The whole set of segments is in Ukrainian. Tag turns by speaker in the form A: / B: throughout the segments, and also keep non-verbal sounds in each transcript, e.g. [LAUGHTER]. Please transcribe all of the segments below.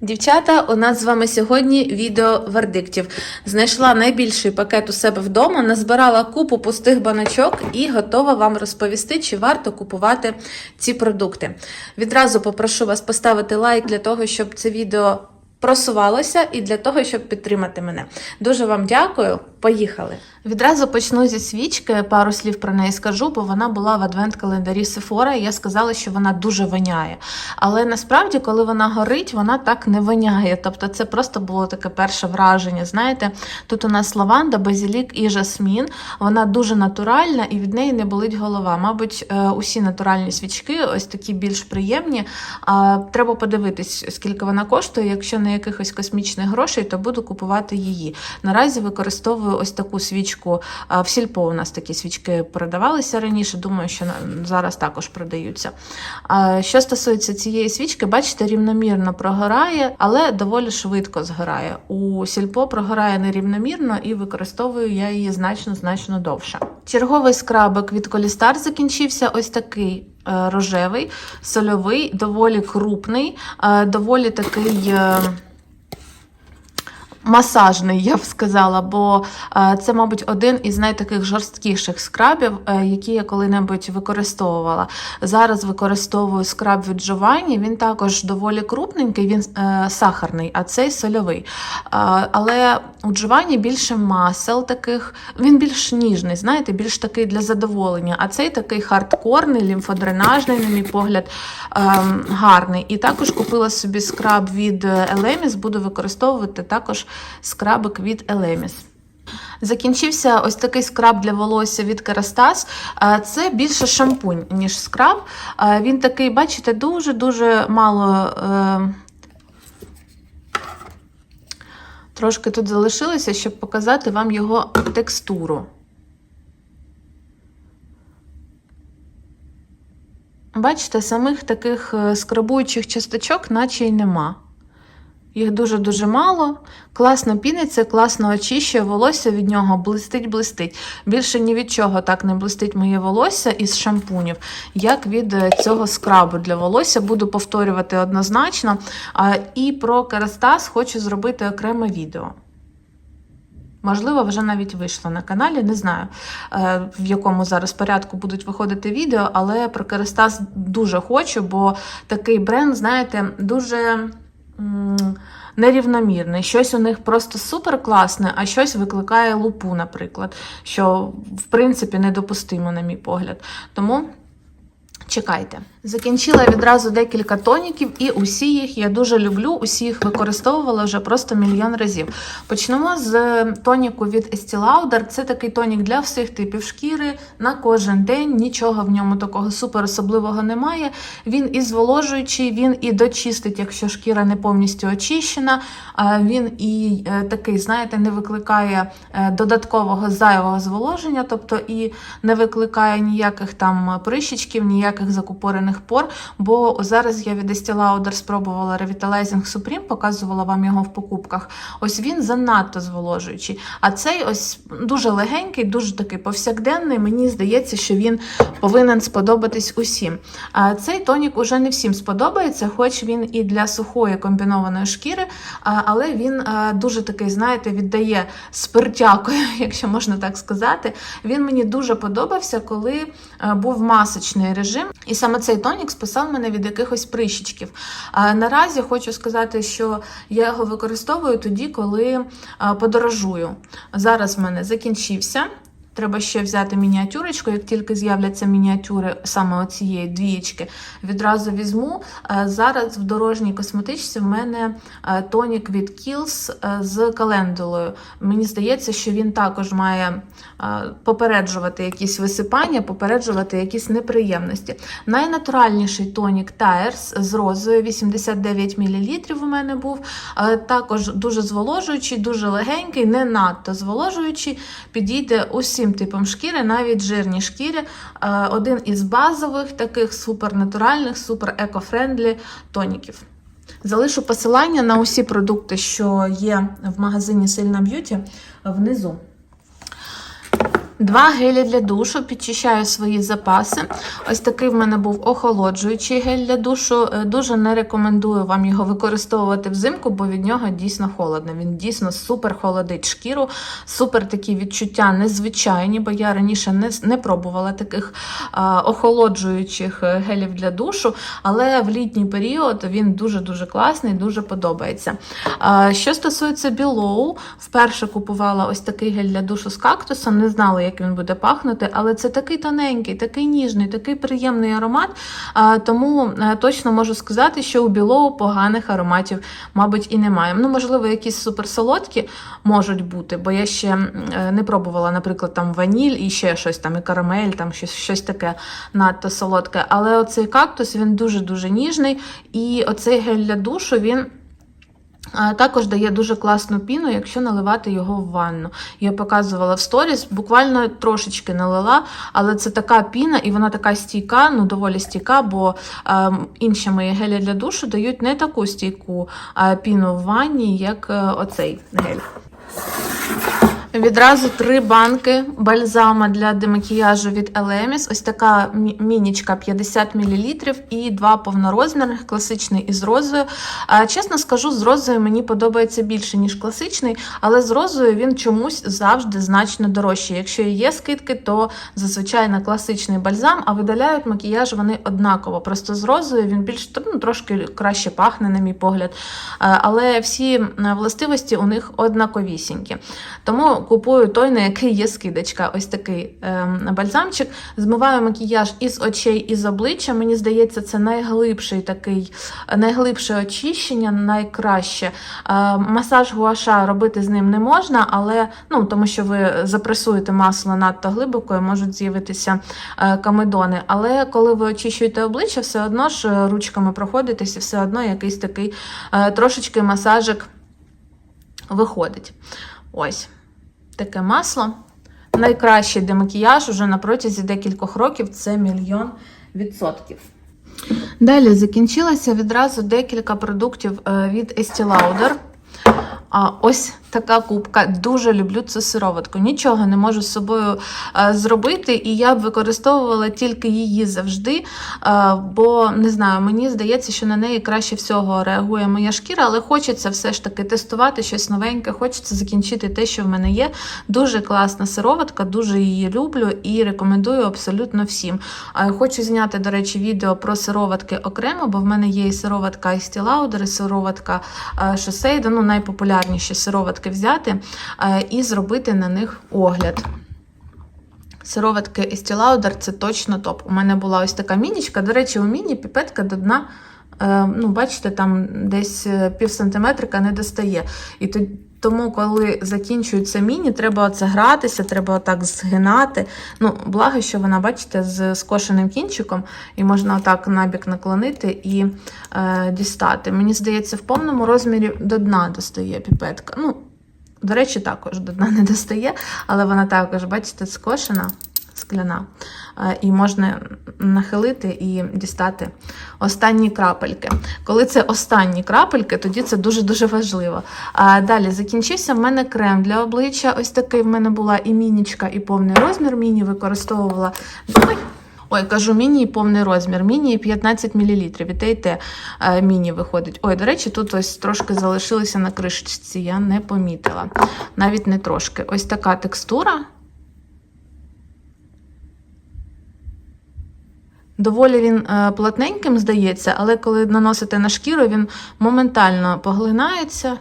A: Дівчата, у нас з вами сьогодні відео вердиктів. Знайшла найбільший пакет у себе вдома, назбирала купу пустих баночок і готова вам розповісти, чи варто купувати ці продукти. Відразу попрошу вас поставити лайк для того, щоб це відео просувалося і для того, щоб підтримати мене. Дуже вам дякую. Поїхали! Відразу почну зі свічки, пару слів про неї скажу, бо вона була в адвент-календарі Sephora, і я сказала, що вона дуже воняє. Але насправді, коли вона горить, вона так не воняє. Тобто це просто було таке перше враження. Знаєте, тут у нас лаванда, базілік і жасмін. Вона дуже натуральна і від неї не болить голова. Мабуть, е, усі натуральні свічки, ось такі більш приємні. Треба подивитись, скільки вона коштує. Якщо не якихось космічних грошей, то буду купувати її. Наразі використовую ось таку свічку. В сільпо у нас такі свічки продавалися раніше. Думаю, що зараз також продаються. Що стосується цієї свічки, бачите, рівномірно прогорає, але доволі швидко згорає. У сільпо прогорає нерівномірно і використовую я її значно значно довше. Черговий скрабик від Колістар закінчився. Ось такий. е, Рожевий, сольовий, доволі крупний, е, доволі такий е, масажний, я б сказала, бо е, це, мабуть, один із найтаких жорсткіших скрабів, е, які я коли-небудь використовувала. Зараз використовую скраб від Giovanni, він також доволі крупненький, він е, сахарний, а цей сольовий. Але у Giovanni більше масел таких, він більш ніжний, знаєте, більш такий для задоволення. А цей такий хардкорний, лімфодренажний, на мій погляд, ем, гарний. І також купила собі скраб від Elemis, буду використовувати також скрабик від Elemis. Закінчився ось такий скраб для волосся від Kerastase. Це більше шампунь, ніж скраб. Він такий, бачите, дуже-дуже мало. е, Трошки тут залишилося, щоб показати вам його текстуру. Бачите, самих таких е, скрабуючих часточок, наче й нема. Їх дуже-дуже мало. Класно піниться, класно очищує волосся від нього, блистить-блистить. Більше ні від чого так не блистить моє волосся із шампунів, як від е, цього скрабу для волосся. Буду повторювати однозначно. І про керастас хочу зробити окреме відео. Можливо, вже навіть вийшло на каналі, не знаю, е, в якому зараз порядку будуть виходити відео, але про Керастас дуже хочу, бо такий бренд, знаєте, дуже м, нерівномірний. Щось у них просто супер класне, а щось викликає лупу, наприклад, що в принципі недопустимо, на мій погляд. Тому. Чекайте. Закінчила відразу декілька тоніків, і усі їх я дуже люблю, усі їх використовувала вже просто мільйон разів. Почнемо з тоніку від Estee Lauder. Це такий тонік для всіх типів шкіри на кожен день. Нічого в ньому такого супер особливого немає. Він і зволожуючий, він і дочистить, якщо шкіра не повністю очищена. Він і е, такий, знаєте, не викликає е, додаткового зайвого зволоження, тобто і не викликає ніяких там прищичків, ніяких закупорених пор. Бо зараз я від Estee Lauder спробувала Revitalizing Supreme, показувала вам його в покупках. Ось він занадто зволожуючий. А цей ось дуже легенький, дуже такий повсякденний. Мені здається, що він повинен сподобатись усім. А цей тонік уже не всім сподобається, хоч він і для сухої комбінованої шкіри, але він дуже такий, знаєте, віддає спиртякою, [LAUGHS] якщо можна так сказати. Він мені дуже подобався, коли був масочний режим. І саме цей тонік спасав мене від якихось прищичків. А, наразі хочу сказати, що я його використовую тоді, коли подорожую. Зараз в мене закінчився. Треба ще взяти мініатюрочку. Як тільки з'являться мініатюри саме оцієї двієчки, відразу візьму. Е, Зараз в дорожній косметичці в мене е, тонік від Kiehl's е, з календулою. Мені здається, що він також має попереджувати якісь висипання, попереджувати якісь неприємності. Найнатуральніший тонік Tires з розою 89 мл у мене був. Також дуже зволожуючий, дуже легенький, не надто зволожуючий. Підійде усім типам шкіри, навіть жирні шкіри. Е, Один із базових таких супернатуральних, супер екофрендлі тоніків. Залишу посилання на усі продукти, що є в магазині Сильна Б'юті внизу. Два гелі для душу, підчищаю свої запаси. Ось такий в мене був охолоджуючий гель для душу. Е, Дуже не рекомендую вам його використовувати взимку, бо від нього дійсно холодно. Він дійсно супер холодить шкіру, супер такі відчуття незвичайні, бо я раніше не, не пробувала таких а, охолоджуючих е, гелів для душу, але в літній період він дуже-дуже класний, дуже подобається. А, що стосується Білоу, вперше купувала ось такий гель для душу з кактуса, не знала, як він буде пахнути, але це такий тоненький, такий ніжний, такий приємний аромат. Тому е, точно можу сказати, що у Білоу поганих ароматів, мабуть, і немає. Ну, можливо, якісь суперсолодкі можуть бути, бо я ще е, не пробувала, наприклад, там ваніль і ще щось там, і карамель, там щось, щось таке надто солодке. Але оцей кактус він дуже-дуже ніжний, і оцей гель для душу він. Також дає дуже класну піну, якщо наливати його в ванну. Я показувала в сторіс, буквально трошечки налила, але це така піна, і вона така стійка, ну доволі стійка, бо е, інші мої гелі для душу дають не таку стійку піну в ванні, як е, оцей гель. Відразу три банки бальзама для демакіяжу від Elemis. Ось така мінічка 50 мл і два повнорозмірних, класичний із розою. Чесно скажу, з розою мені подобається більше, ніж класичний, але з розою він чомусь завжди значно дорожчий. Якщо і є скидки, то зазвичай на класичний бальзам, а видаляють макіяж вони однаково. Просто з розою він більш ну, трошки краще пахне, на мій погляд. Але всі властивості у них однаковісінькі. Тому купую той, на який є скидочка. Ось такий ем, бальзамчик. Змиваю макіяж із очей і з обличчя. Мені здається, це найглибший такий, найглибше очищення, найкраще. Е, масаж гуаша робити з ним не можна, але ну, тому що ви запресуєте масло надто глибоко і можуть з'явитися е, камедони. Але коли ви очищуєте обличчя, все одно ж е, ручками проходитесь і все одно якийсь такий е, трошечки масажик виходить. Ось таке масло. Найкращий демакіяж уже на протязі декількох років це мільйон відсотків. Далі закінчилося відразу декілька продуктів е, від Estee Lauder. Ось така кубка. Дуже люблю цю сироватку. Нічого не можу з собою е, зробити, і я б використовувала тільки її завжди. е, бо не знаю, мені здається, що на неї краще всього реагує моя шкіра, але хочеться все ж таки тестувати щось новеньке, хочеться закінчити те, що в мене є. Дуже класна сироватка, дуже її люблю і рекомендую абсолютно всім. А Хочу зняти, до речі, відео про сироватки окремо, бо в мене є і сироватка Lauder, і сироватка е, Шосейда, ну найпопулярніші сироватки взяти е, і зробити на них огляд. Сироватки Estee це точно топ. У мене була ось така мінічка. До речі, у міні піпетка до дна, е, ну, бачите, там десь е, пів сантиметрика не достає. І то- тому, коли закінчується міні, треба оце гратися, треба отак згинати. Ну, благо, що вона, бачите, з скошеним кінчиком, і можна отак набік наклонити і е, дістати. Мені здається, в повному розмірі до дна достає піпетка. Ну, до речі, також до дна не достає, але вона також, бачите, скошена, скляна. Е, І можна нахилити і дістати останні крапельки. Коли це останні крапельки, тоді це дуже-дуже важливо. Далі закінчився в мене крем для обличчя. Ось такий в мене була і мінічка, і повний розмір. Міні використовувала. Ой, Ой, кажу, міні повний розмір. Міні 15 мл. І те, і те е, міні виходить. Ой, до речі, тут ось трошки залишилося на кришечці, я не помітила. Навіть не трошки. Ось така текстура. Доволі він е, плотненьким здається, але коли наносите на шкіру, він моментально поглинається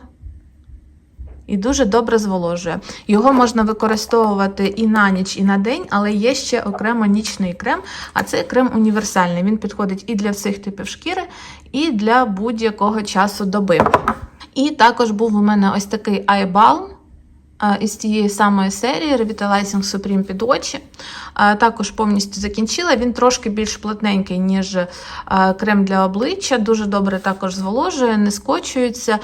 A: і дуже добре зволожує. Його можна використовувати і на ніч, і на день, але є ще окремо нічний крем, а цей крем універсальний. Він підходить і для всіх типів шкіри, і для будь-якого часу доби. І також був у мене ось такий е, із тієї самої серії Revitalizing Supreme під очі. Також повністю закінчила. Він трошки більш плотненький, ніж е, крем для обличчя. Дуже добре також зволожує, не скочується,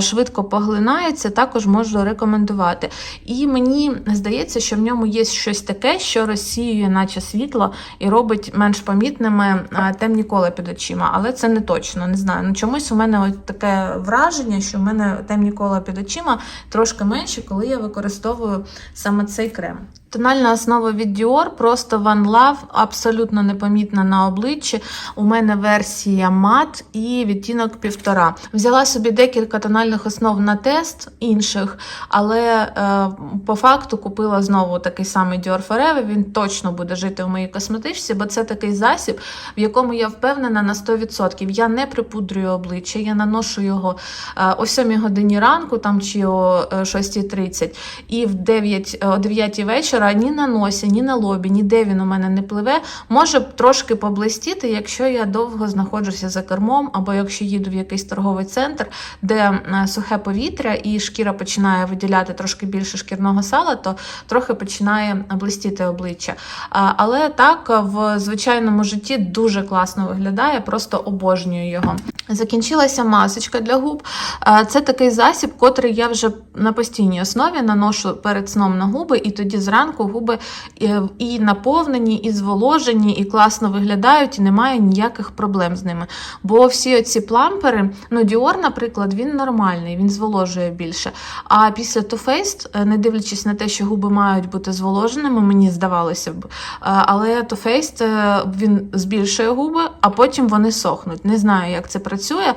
A: швидко поглинається. Також можу рекомендувати. І мені здається, що в ньому є щось таке, що розсіює, наче світло, і робить менш помітними темні кола під очима. Але це не точно, не знаю. Ну, чомусь у мене от таке враження, що в мене темні кола під очима трошки менші, коли я використовую саме цей крем. Тональна основа від Dior, просто One Love, абсолютно непомітна на обличчі. У мене версія мат і відтінок півтора. Взяла собі декілька тональних основ на тест інших, але е, по факту купила знову такий самий Dior Forever. Він точно буде жити в моїй косметичці, бо це такий засіб, в якому я впевнена на 100%. Я не припудрюю обличчя, я наношу його е, о 7 годині ранку там, чи о е, 6.30 і в 9, е, о 9 вечора ні на носі, ні на лобі, ніде він у мене не пливе. Може трошки поблистіти, якщо я довго знаходжуся за кермом, або якщо їду в якийсь торговий центр, де е, сухе повітря і шкіра починає виділяти трошки більше шкірного сала, то трохи починає блистіти обличчя. Але так в звичайному житті дуже класно виглядає, просто обожнюю його. Закінчилася масочка для губ. Це такий засіб, котрий я вже на постійній основі наношу перед сном на губи, і тоді зранку губи е, і наповнені, і зволожені, і класно виглядають, і немає ніяких проблем з ними. Бо всі оці плампери, ну Dior, наприклад, він нормальний, він зволожує більше. А після Too Faced, е, не дивлячись на те, що губи мають бути зволоженими, мені здавалося б. е, Але Too Faced, він збільшує губи, а потім вони сохнуть. Не знаю, як це працює.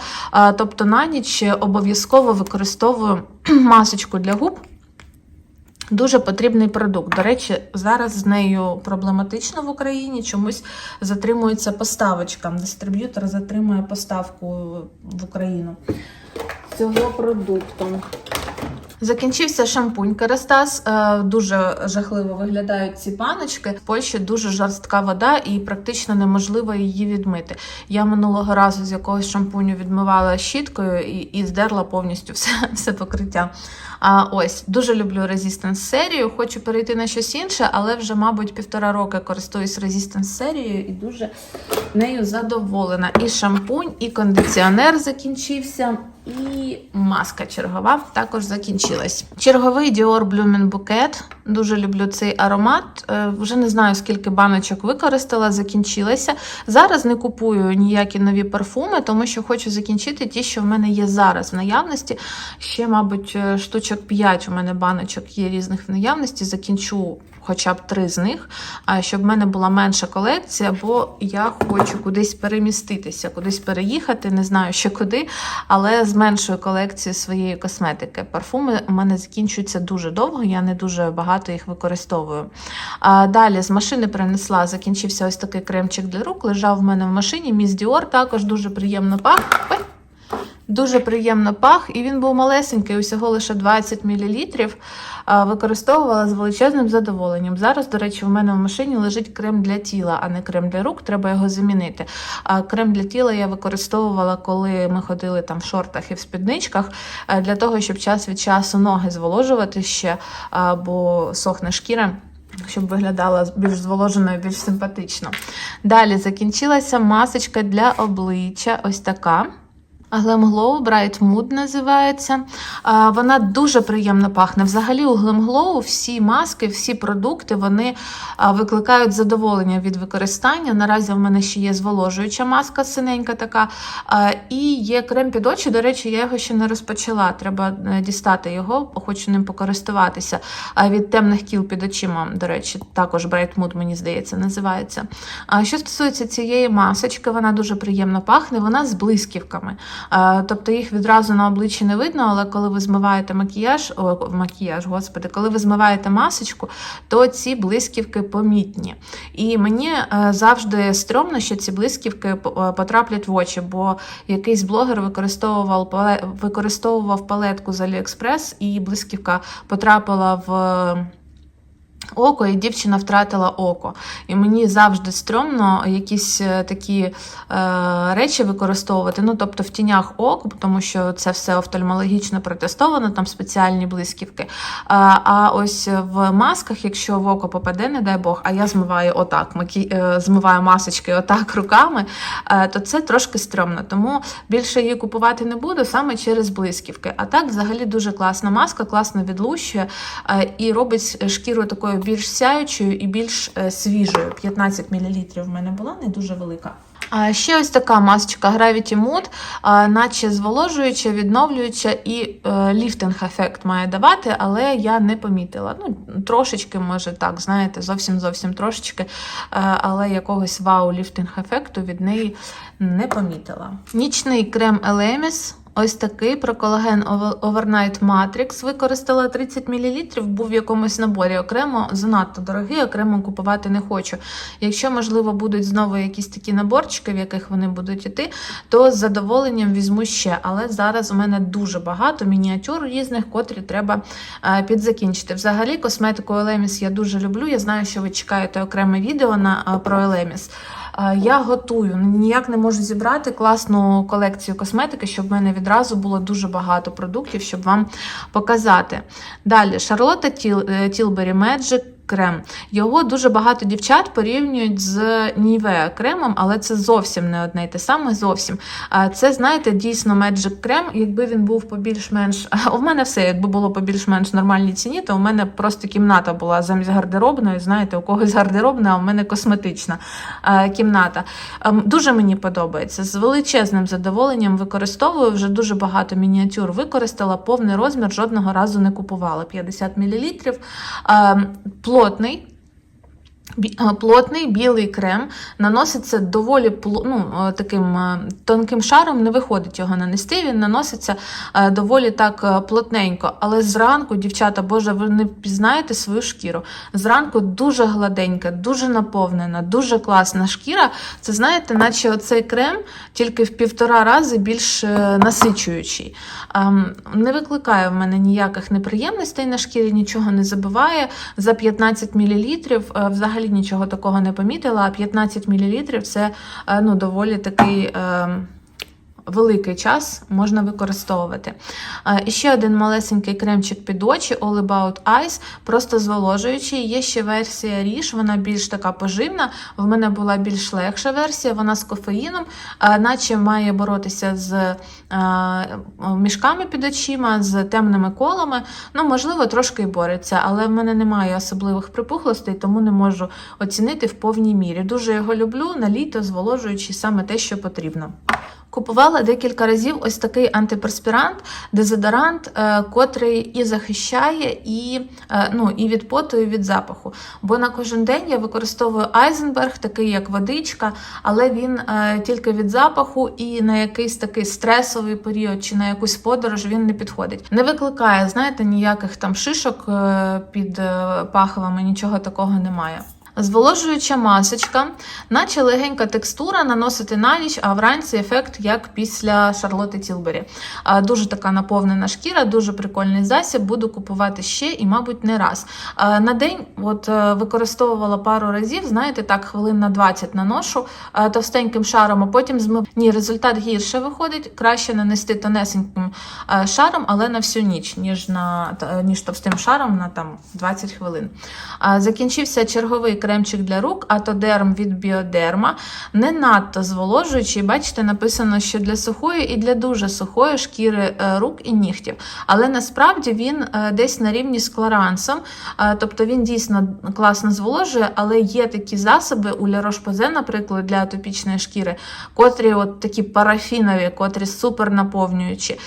A: Тобто на ніч обов'язково використовую [CLEARS THROAT] масочку для губ. Дуже потрібний продукт. До речі, зараз з нею проблематично в Україні. Чомусь затримується поставочка. Дистриб'ютор затримує поставку в Україну цього продукту. Закінчився шампунь Керастас. Е, Дуже жахливо виглядають ці баночки. В Польщі дуже жорстка вода і практично неможливо її відмити. Я минулого разу з якогось шампуню відмивала щіткою і, і здерла повністю все, [LAUGHS] все покриття. А ось дуже люблю Resistance серію. Хочу перейти на щось інше, але вже, мабуть, півтора роки користуюсь Resistance серією і дуже нею задоволена. І шампунь, і кондиціонер закінчився. І маска чергова також закінчилась. Черговий Dior Blooming Bouquet. Дуже люблю цей аромат. Е, Вже не знаю, скільки баночок використала, закінчилася. Зараз не купую ніякі нові парфуми, тому що хочу закінчити ті, що в мене є зараз в наявності. Ще, мабуть, е, штучок 5 у мене баночок є різних в наявності. Закінчу хоча б три з них, щоб в мене була менша колекція, бо я хочу кудись переміститися, кудись переїхати, не знаю ще куди, але з меншою колекцією своєї косметики. Парфуми у мене закінчуються дуже довго, я не дуже багато їх використовую. Далі з машини принесла, закінчився ось такий кремчик для рук, лежав в мене в машині. Міс Діор також дуже приємно пах. Дуже приємно пах, і він був малесенький, усього лише 20 мл. Використовувала з величезним задоволенням. Зараз, до речі, в мене в машині лежить крем для тіла, а не крем для рук. Треба його замінити. А крем для тіла я використовувала, коли ми ходили там в шортах і в спідничках, для того, щоб час від часу ноги зволожувати ще, бо сохне шкіра. Щоб виглядала більш зволоженою, більш симпатично. Далі закінчилася масочка для обличчя. Ось така. Glam Glow Bright називається. Вона дуже приємно пахне. Взагалі, у Glam Glow всі маски, всі продукти вони викликають задоволення від використання. Наразі в мене ще є зволожуюча маска синенька така. І є крем під очі. До речі, я його ще не розпочала. Треба е, дістати його, хочу ним покористуватися. Від темних кіл під очима, до речі, також Bright Mood, мені здається, називається. Що стосується цієї масочки, вона дуже приємно пахне, вона з блисківками. Е, Тобто їх відразу на обличчі не видно, але коли ви змиваєте макіяж, о, макіяж, господи, коли ви змиваєте масочку, то ці блисківки помітні. І мені е, завжди стрьомно, що ці блисківки е, потраплять в очі, бо якийсь блогер використовував використовував палетку з Aliexpress, і блисківка потрапила в. Око, і дівчина втратила око. І мені завжди стрьомно якісь е, такі е, речі використовувати. Ну, тобто в тінях оку, тому що це все офтальмологічно протестовано, там спеціальні блисківки. А, а ось в масках, якщо в око попаде, не дай Бог, а я змиваю отак, макі... е, змиваю масочки отак руками, е, то це трошки стрьомно. Тому більше її купувати не буду саме через блисківки. А так, взагалі, дуже класна маска, класно відлущує е, і робить шкіру такою більш сяючою і більш е, свіжою. 15 мл в мене була, не дуже велика. А ще ось така масочка Gravity Mood, наче зволожуюча, відновлююча і е, ліфтинг-ефект має давати, але я не помітила. Ну, трошечки, може, так, знаєте, зовсім зовсім трошечки, е, але якогось вау-ліфтинг-ефекту від неї не помітила. Нічний крем Elemis. Ось такий про колаген Over- Overnight Matrix. Використала 30 мл, був в якомусь наборі окремо, занадто дорогий, окремо купувати не хочу. Якщо, можливо, будуть знову якісь такі наборчики, в яких вони будуть іти, то з задоволенням візьму ще. Але зараз у мене дуже багато мініатюр різних, котрі треба е, підзакінчити. Взагалі, косметику Elemis я дуже люблю. Я знаю, що ви чекаєте окреме відео на, е, про Elemis. Я готую, ніяк не можу зібрати класну колекцію косметики, щоб в мене відразу було дуже багато продуктів, щоб вам показати. Далі, Шарлотта Тіл, Тілбері Magic крем. Його дуже багато дівчат порівнюють з Nivea кремом, але це зовсім не одне й те саме. Зовсім. Це, знаєте, дійсно Magic крем. Якби він був по більш-менш. У мене все, якби було по більш-менш нормальній ціні, то у мене просто кімната була замість гардеробної. Знаєте, у когось гардеробна, а у мене косметична кімната. Ем, Дуже мені подобається. З величезним задоволенням використовую вже дуже багато мініатюр. Використала повний розмір, жодного разу не купувала. 50 мл. Плотний. Е, Плотний білий крем наноситься доволі ну, е, таким е, тонким шаром, не виходить його нанести. Він наноситься доволі так плотненько. Але зранку, дівчата, боже, ви не пізнаєте свою шкіру. Зранку дуже гладенька, дуже наповнена, дуже класна шкіра. Це знаєте, наче оцей крем тільки в півтора рази більш насичуючий. Ем, Не викликає в мене ніяких неприємностей на шкірі, нічого не забиває. За 15 мл взагалі нічого такого не помітила, а 15 мл це е, ну, доволі такий. ем, Великий час можна використовувати. І ще один малесенький кремчик під очі All About Eyes, просто зволожуючий. Є ще версія Ріж, вона більш така поживна. В мене була більш легша версія, вона з кофеїном, наче має боротися з мішками під очима, з темними колами. Ну, можливо, трошки і бореться, але в мене немає особливих припухлостей, тому не можу оцінити в повній мірі. Дуже його люблю на літо, зволожуючи саме те, що потрібно. Купувала декілька разів ось такий антиперспірант, дезодорант, е, котрий і захищає, і, е, ну, і від поту, і від запаху. Бо на кожен день я використовую Айзенберг, такий як водичка, але він е, тільки від запаху і на якийсь такий стресовий період чи на якусь подорож він не підходить. Не викликає, знаєте, ніяких там шишок під пахвами, нічого такого немає. Зволожуюча масочка, наче легенька текстура, наносити на ніч, а вранці ефект як після Шарлоти Тілбері. Дуже така наповнена шкіра, дуже прикольний засіб. Буду купувати ще і, мабуть, не раз. На день от е, використовувала пару разів, знаєте, так, хвилин на 20 наношу е, товстеньким шаром, а потім змив. Ні, результат гірше виходить. Краще нанести тонесеньким е, шаром, але на всю ніч, ніж на ніж товстим шаром на там 20 хвилин. Закінчився черговий кремчик для рук, атодерм від біодерма. Не надто зволожуючий. Бачите, написано, що для сухої і для дуже сухої шкіри е, рук і нігтів. Але насправді він е, десь на рівні з кларансом. Е, Тобто він дійсно класно зволожує, але є такі засоби у Roche-Posay, наприклад, для атопічної шкіри, котрі от такі парафінові, котрі супер наповнюючі.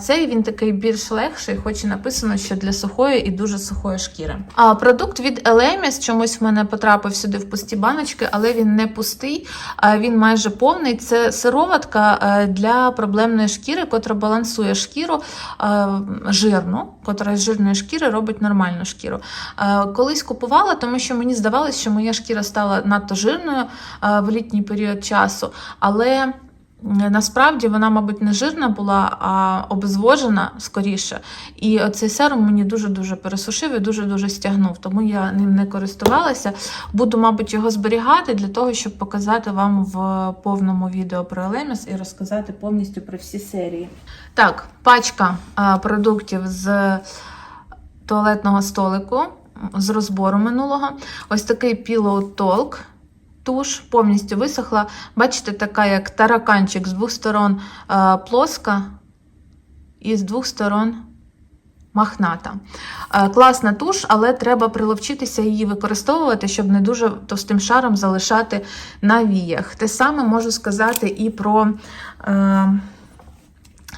A: Цей він такий більш легший, хоч і написано, що для сухої і дуже сухої шкіри. Продукт від Elemis чомусь в мене потрапив сюди в пусті баночки, але він не пустий, а він майже повний. Це сироватка е, для проблемної шкіри, котра балансує шкіру жирно, жирну, котра з жирної шкіри робить нормальну шкіру. Е, Колись купувала, тому що мені здавалося, що моя шкіра стала надто жирною е, в літній період часу, але. Насправді вона, мабуть, не жирна була, а обезвожена скоріше. І оцей серум мені дуже-дуже пересушив і дуже-дуже стягнув, тому я ним не користувалася. Буду, мабуть, його зберігати для того, щоб показати вам в повному відео про Елеміс і розказати повністю про всі серії. Так, пачка продуктів з туалетного столику з розбору минулого. Ось такий Pillow Talk. Туш повністю висохла. Бачите, така як тараканчик з двох сторон е, плоска і з двох сторон Махната. Е, Класна туш, але треба приловчитися її використовувати, щоб не дуже товстим шаром залишати на віях. Те саме можу сказати і про.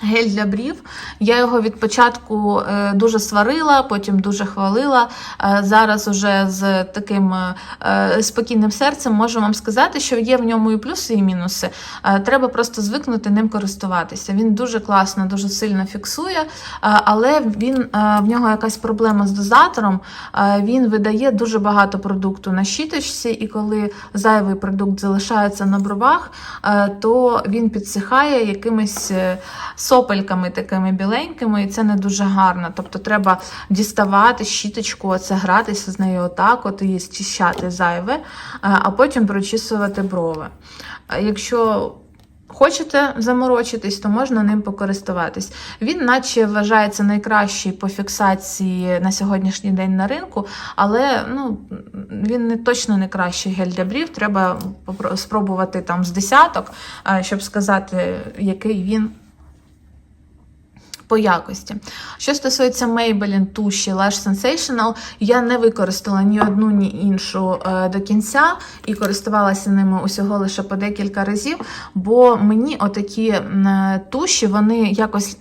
A: Гель для брів. Я його від початку е, дуже сварила, потім дуже хвалила. Е, зараз уже з таким е, спокійним серцем можу вам сказати, що є в ньому і плюси, і мінуси. Треба просто звикнути ним користуватися. Він дуже класно, дуже сильно фіксує, але він, в нього якась проблема з дозатором. Він видає дуже багато продукту на щіточці, і коли зайвий продукт залишається на бровах, то він підсихає якимись сопельками такими біленькими, і це не дуже гарно. Тобто треба діставати щіточку, оце гратися з нею отак, от і зчищати зайве, е, а потім прочісувати брови. Е, Якщо Хочете заморочитись, то можна ним покористуватись. Він, наче, вважається найкращий по фіксації на сьогоднішній день на ринку, але ну, він не точно не кращий гель для брів. Треба спробувати там з десяток, е, щоб сказати, який він по якості. Що стосується Maybelline туші Lash Sensational, я не використала ні одну, ні іншу е, до кінця і користувалася ними усього лише по декілька разів, бо мені отакі е, туші, вони якось.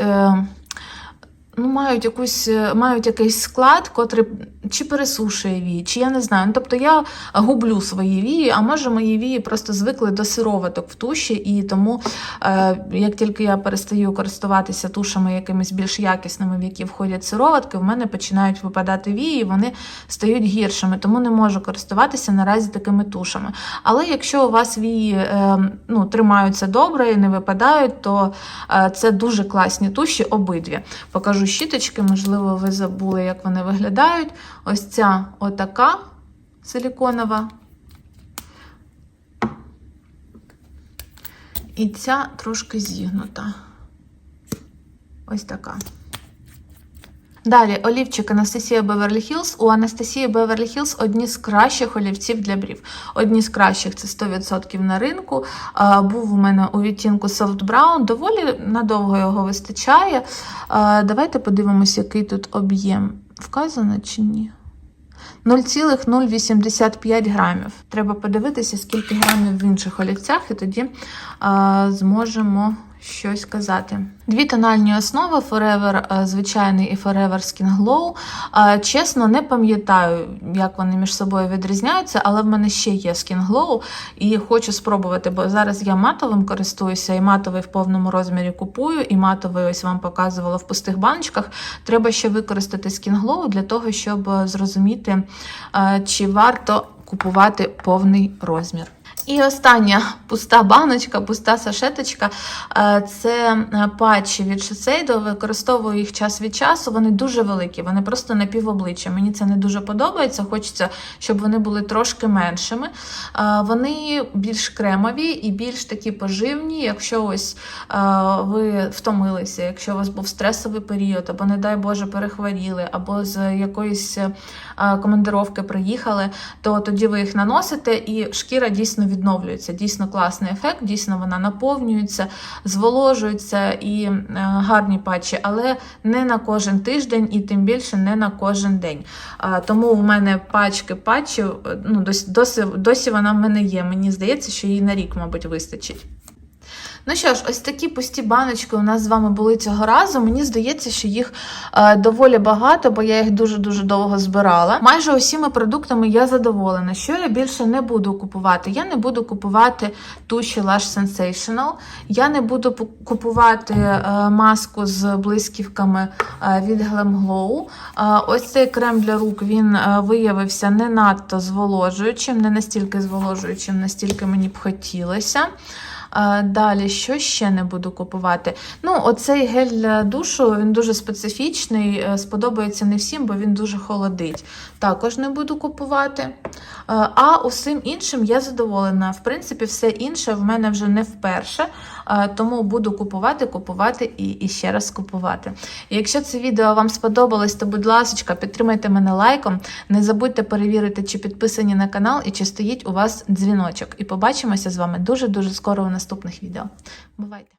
A: Ну, мають якусь е, мають якийсь склад, котрий чи пересушує вії, чи я не знаю. Ну, тобто я гублю свої вії, а може мої вії просто звикли до сироваток в туші, і тому е, як тільки я перестаю користуватися тушами якимись більш якісними, в які входять сироватки, в мене починають випадати вії, і вони стають гіршими, тому не можу користуватися наразі такими тушами. Але якщо у вас вії е, ну, тримаються добре і не випадають, то е, це дуже класні туші обидві. Покажу щіточки, можливо, ви забули, як вони виглядають. Ось ця отака силіконова. І ця трошки зігнута. Ось така. Далі олівчик Анастасія Беверлі Хілз. У Анастасії Беверлі Хілз одні з кращих олівців для брів. Одні з кращих це 100% на ринку. Був у мене у відтінку Soft Brown. Доволі надовго його вистачає. Давайте подивимося, який тут об'єм. Вказано чи ні? 0,085 грамів. Треба подивитися, скільки грамів в інших олівцях, і тоді зможемо щось казати. Дві тональні основи Forever е, звичайний і Forever Skin Glow. Е, Чесно, не пам'ятаю, як вони між собою відрізняються, але в мене ще є Skin Glow і хочу спробувати, бо зараз я матовим користуюся, і матовий в повному розмірі купую, і матовий ось вам показувала в пустих баночках. Треба ще використати Skin Glow для того, щоб е, зрозуміти, чи варто купувати повний розмір. І остання пуста баночка, пуста сашеточка е, це е, патчі від Shiseido. Використовую їх час від часу. Вони дуже великі, вони просто напівобличчя. Мені це не дуже подобається. Хочеться, щоб вони були трошки меншими. Е, Вони більш кремові і більш такі поживні. Якщо ось ви втомилися, якщо у вас був стресовий період, або, не дай Боже, перехворіли, або з якоїсь командировки приїхали, то тоді ви їх наносите, і шкіра дійсно відновлюється. Дійсно класний ефект, дійсно вона наповнюється, зволожується і е, гарні патчі, але не на кожен тиждень і тим більше не на кожен день. Тому у мене пачки патчів, е, ну, досі, досі вона в мене є. Мені здається, що її на рік, мабуть, вистачить. Ну що ж, ось такі пусті баночки у нас з вами були цього разу. Мені здається, що їх е, доволі багато, бо я їх дуже-дуже довго збирала. Майже усіма продуктами я задоволена. Що я більше не буду купувати? Я не буду купувати туші Lush Sensational. Я не буду купувати е, маску з блисківками е, від Glam Glow. Ось цей крем для рук він виявився не надто зволожуючим, не настільки зволожуючим, настільки мені б хотілося. Далі, що ще не буду купувати? Ну, оцей гель для душу він дуже специфічний, е, сподобається не всім, бо він дуже холодить. Також не буду купувати. Е, А усім іншим я задоволена. В принципі, все інше в мене вже не вперше, е, тому буду купувати, купувати і, ще раз купувати. Якщо це відео вам сподобалось, то будь ласка, підтримайте мене лайком. Не забудьте перевірити, чи підписані на канал і чи стоїть у вас дзвіночок. І побачимося з вами дуже-дуже скоро у наступних відео. Бувайте!